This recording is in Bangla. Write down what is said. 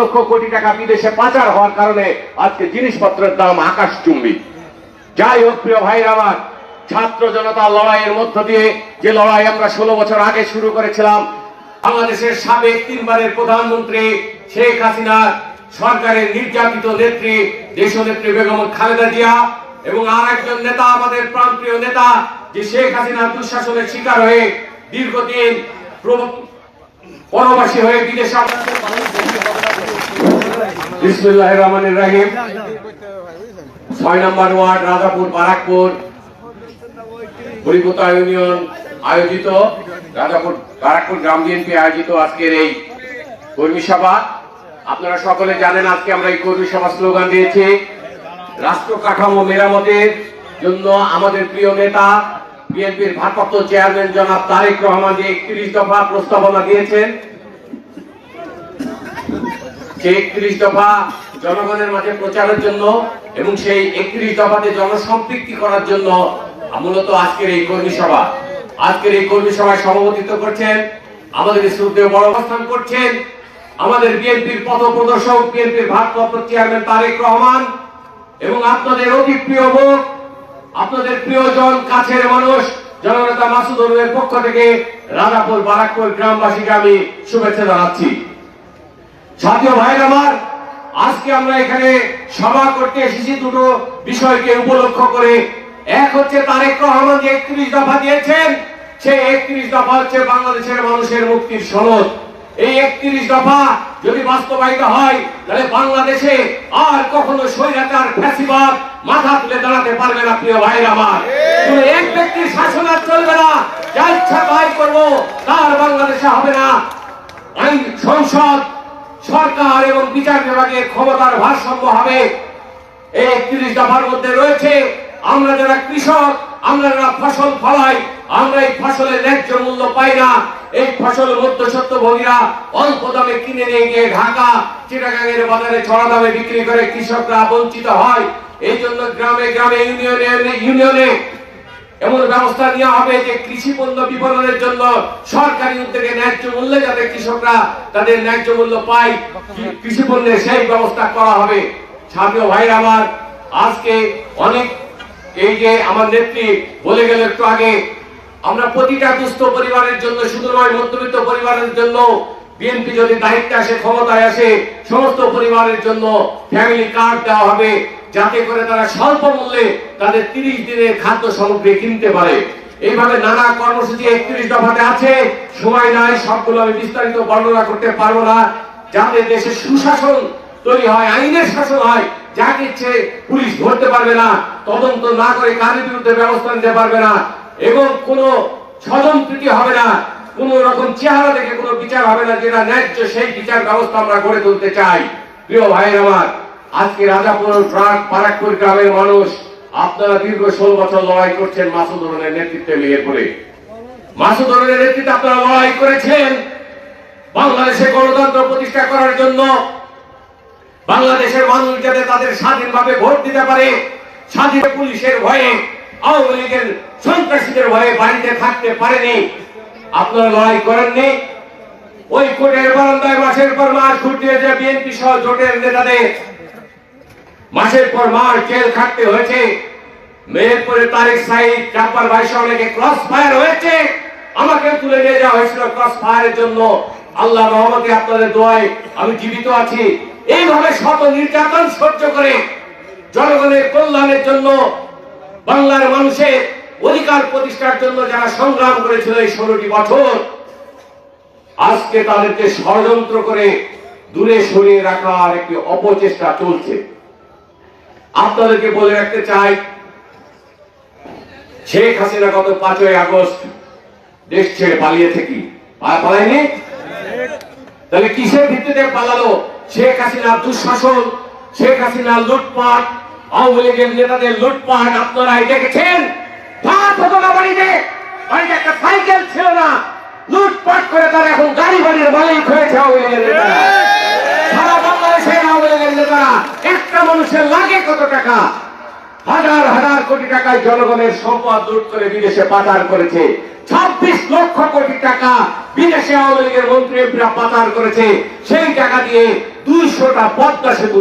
লক্ষ কোটি টাকা বিদেশে পাচার হওয়ার কারণে আজকে জিনিসপত্রের দাম আকাশ চুম্বি যাই হোক, প্রিয় ভাইরা আমার, ছাত্র জনতা লড়াইয়ের মধ্য দিয়ে যে লড়াই আমরা ষোলো বছর আগে শুরু করেছিলাম, বাংলাদেশের সাবেক তিনবারের প্রধানমন্ত্রী শেখ হাসিনা, সরকারের নির্যাতিত নেত্রী, দেশনেত্রী বেগম খালেদা জিয়া এবং আর একজন নেতা, আমাদের প্রান্তীয় নেতা, যে শেখ হাসিনা দুঃশাসনের শিকার হয়ে দীর্ঘদিন পরবাসী হয়ে বিদেশে বিসমুল্লাহ রহমানির রাহিম। ছয় নম্বর ওয়ার্ড, রাজাপুর, বারাকপুর। হরিপোতা ইউনিয়ন আয়োজিত। রাজাপুর, বারাকপুর গ্রাম বিএনপি আয়োজিত আজকের এই কর্মী সভা। আপনারা সকলে জানেন আজকে আমরা এই কর্মী সভা স্লোগান দিয়েছি, রাষ্ট্র কাঠামো মেরামতের জন্য আমাদের প্রিয় নেতা বিএনপির ভারপ্রাপ্ত চেয়ারম্যান জনাব তারেক রহমান যে একত্রিশ দফা প্রস্তাবনা দিয়েছেন। সেই একত্রিশ দফা জনগণের মাঝে প্রচারের জন্য এবং সেই একত্রিশ দফাতে জনসম্পৃক্তি করার জন্য মূলত আজকের এই কর্মী সভা। আজকের এই কর্মী সভায় সভাপতিত্ব করছেন আমাদের শ্রদ্ধেয় বড় অবস্থান করছেন আমাদের বিএনপির পথ প্রদর্শক, বিএনপির ভারপ্রাপ্ত চেয়ারম্যান তারেক রহমান এবং আপনাদের অতি প্রিয় মুখ আপনাদের প্রিয়জন কাছের মানুষ, জননেতা মাসুদ হরুমের পক্ষ থেকে রাজাপুর, বারাকপুর গ্রামবাসীকে আমি শুভেচ্ছা জানাচ্ছি। জাতীয় ভাইয়ের আমার, আজকে আমরা এখানে সভা করতে এসেছি দুটো বিষয়কে উপলক্ষ করে। এক হচ্ছে তারেক রহমান যে একত্রিশ দফা দিয়েছেন, সেই একত্রিশ দফা হচ্ছে বাংলাদেশের মানুষের মুক্তির সনদ। এই একত্রিশ দফা যদি বাস্তবায়িত হয়, তাহলে বাংলাদেশে আর কখনো স্বৈরাচার, ফ্যাসিবাদ মাথা তুলে দাঁড়াতে পারবে না, প্রিয় ভাইয়ের আমার। এক ব্যক্তির শাসন আর চলবে না। যা ইচ্ছা তাই করব, তার বাংলাদেশে হবে না। আইন, সংসদ, সরকার এবং বিচার বিভাগের ক্ষমতার ভারসাম্য হবে। এই একত্রিশ দফার মধ্যে রয়েছে, আমরা যারা কৃষক, আমরা যারা ফসল ফলাই, আমরা এই ফসলের ন্যায্য মূল্য পাই না। এই ফসল মধ্যসত্ত্ব ভোগীরা অল্প দামে কিনে নিয়ে গিয়ে ঢাকা চিটাগাঙের বাজারে ছড়া দামে বিক্রি করে কৃষকরা বঞ্চিত হয়। এই জন্য গ্রামে গ্রামে ইউনিয়নে ইউনিয়নে এমন ব্যবস্থা নেওয়া হবে যে কৃষি পণ্য বিপণনের জন্য সরকারি উদ্যোগে ন্যায্য মূল্যে যাতে কৃষকরা তাদের ন্যায্য মূল্য পায়, কৃষি পণ্যের সেই ব্যবস্থা করা হবে। ছাত্র ভাই আমার, আজকে অনেক এই যে আমার নেত্রী বলে গেল একটু আগে আমরা প্রতিটা দুস্থ পরিবারের জন্য, শুধু নয়, মধ্যবিত্ত পরিবারের জন্য বিএনপি যদি দায়িত্বে আসে, ক্ষমতায় আসে, সমস্ত পরিবারের জন্য ফ্যামিলি কার্ড দেওয়া হবে, যাতে করে তারা স্বল্প মূল্যে তাদের তিরিশ দিনের খাদ্য সামগ্রী কিনতে পারে। এইভাবে নানা কর্মসূচি একত্রিশ দফাতে আছে। সময় নাই, সবগুলো আমি বিস্তারিত বর্ণনা করতে পারব না। যাতে দেশে সুশাসন তৈরি হয়, আইনের শাসন হয়, যাকে ইচ্ছে পুলিশ ধরতে পারবে না, তদন্ত না করে কারের বিরুদ্ধে ব্যবস্থা নিতে পারবে না। এবং কোনো স্বজনপ্রীতি হবে না, কোন রকম চেহারা দেখে কোনো বিচার হবে না, যেটা ন্যায্য সেই বিচার ব্যবস্থা আমরা গড়ে তুলতে চাই। প্রিয় ভাইয়ের আমার, আজকে রাজাপুর ট্রাক বারাকপুর গ্রামের মানুষ আপনারা দীর্ঘ ষোলো বছর লড়াই করছেন মাসুদ ধরনের নেতৃত্বে নিয়ে করে মাসুদ ধরনের নেতৃত্বে আপনারা লড়াই করেছেন বাংলাদেশে গণতন্ত্র প্রতিষ্ঠা করার জন্য। বাংলাদেশের মানুষ যাতে তাদের স্বাধীনভাবে ভোট দিতে পারে স্বাধীন পুলিশের ভয়ে আওয়ামী লীগের সন্ত্রাসীদের ভয়ে বাড়িতে থাকতে পারেনি। আপনারা লড়াই করেননি। ওই কোর্টের বারান্দায় মাসের পর মাস ঘুরতে যে বিএনপি সহ জোটের নেতাদের মাসের পর মাস জেল খাটতে হয়েছে। মেহেরপুরে তারিক সাইদ, জাফর ভাই সহ অনেকে ক্রস ফায়ার হয়েছে। আমাকে তুলে নিয়ে যাওয়া হয়েছিল ক্রস ফায়ারের জন্য। আল্লাহ রহমতে আপনাদের দোয়ায় আমি জীবিত আছি। এইভাবে শত নির্যাতন সহ্য করে জনগণের কল্যাণের জন্য বাংলার মানুষের অধিকার প্রতিষ্ঠার জন্য যারা সংগ্রাম করেছিল এই ষোলোটি বছর, আজকে তাদেরকে ষড়যন্ত্র করে দূরে সরিয়ে রাখার একটি অপচেষ্টা চলছে। আপনাদেরকে বলে রাখতে চাই, শেখ হাসিনা গত পাঁচই আগস্ট দেশ ছেড়ে পালিয়েছে কি? পা- পালায়নি? তাহলে কিসের ভিত্তিতে পালালো? শেখ হাসিনা দুঃশাসন, শেখ হাসিনা লুটপাট আওয়ামী লীগের নেতাদের লুটপাট আপনারাই দেখেছেন? একটা সাইকেল ছিল না। লুটপাট করে তারা এখন গাড়ি বাড়ির মালিক হয়েছে আওয়ামী লীগের সারা বাংলাদেশের আওয়ামী লীগের নেতারা, একটা মানুষের লাগে কত টাকা? হাজার হাজার কোটি টাকায় জনগণের সম্পদ লুট করে বিদেশে পাচার করেছে। ছাব্বিশ লক্ষ কোটি টাকা বিদেশে আওয়ামী লীগের মন্ত্রী পাচার করেছে। সেই টাকা দিয়ে দুইশোটা পদ্মা সেতু